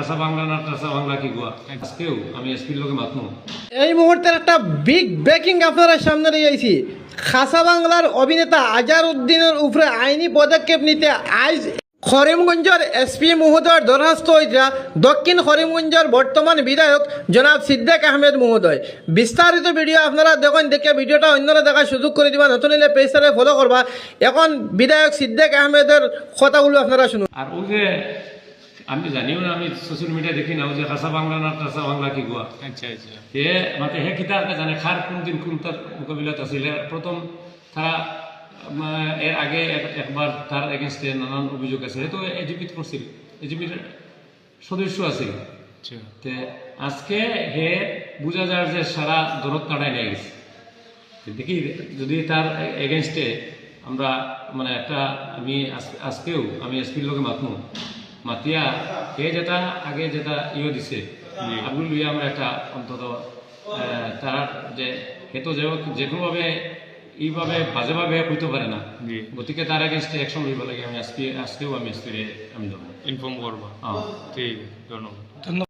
খাসা বাংলা না বাংলা কি গোয়া? আজকেও আমি এসপির লোকে মাতমু। এই মুহূর্তের একটা বিগ ব্রেকিং আপনারা সামনে নিয়ে আইছি। খাসা বাংলার অভিনেতা আজার উদ্দিনের উপরে আইনি পদক্ষেপ নিতে আজ করিমগঞ্জের এসপি মহোদয়ের দরখাস্ত হয়েছে দক্ষিণ করিমগঞ্জের বর্তমান বিধায়ক জনাব সিদ্দিক আহমেদ মহোদয়। বিস্তারিত ভিডিও আপনারা দেখুন দেখে ভিডিওটা অন্যরা দেখার সুযোগ করে দিবা নতুন হলে পেজটারে ফলো করবা। এখন বিধায়ক সিদ্দিক আহমেদের কথাগুলো আপনারা শুনুন। আর ও যে আমি জানিও না আমি সোশ্যাল মিডিয়া দেখি না যে খাসা বাংলা না টাসা বাংলা কি গোয়া আচ্ছা আচ্ছা। হে মানে হে কিতাবকে জানে খার কোন দিন কোন তার মোকাবিলাত আছিল। প্রথম তারা এর আগে এক- একবার তার এগেনস্টে নানান অভিযোগ আছে। তো এজিপিত করছিল এজিপির সদস্য আছিল। আচ্ছা। তে আজকে হে বোঝা যায় যে সারা দরদ কাটায় নিয়ে গেছে। দেখি যদি তার এগেনস্টে আমরা মানে একটা আমি আজ- আজকেও আমি এসপির লোকে মাতমু। মাতিয়া সে যেটা আগে যেটা ইয়ে দিছে। আগুন লুই আমরা একটা অন্তত তার যে সে তো যে কোনোভাবে এইভাবে বাজেভাবে হইতে পারে না। গতি গতিকে তার আগে অ্যাকশন লইব লাগে আমি আজকে আজকেও আমি আজকে আমি ইনফর্ম করবা। ঠিক আছে ধন্যবাদ।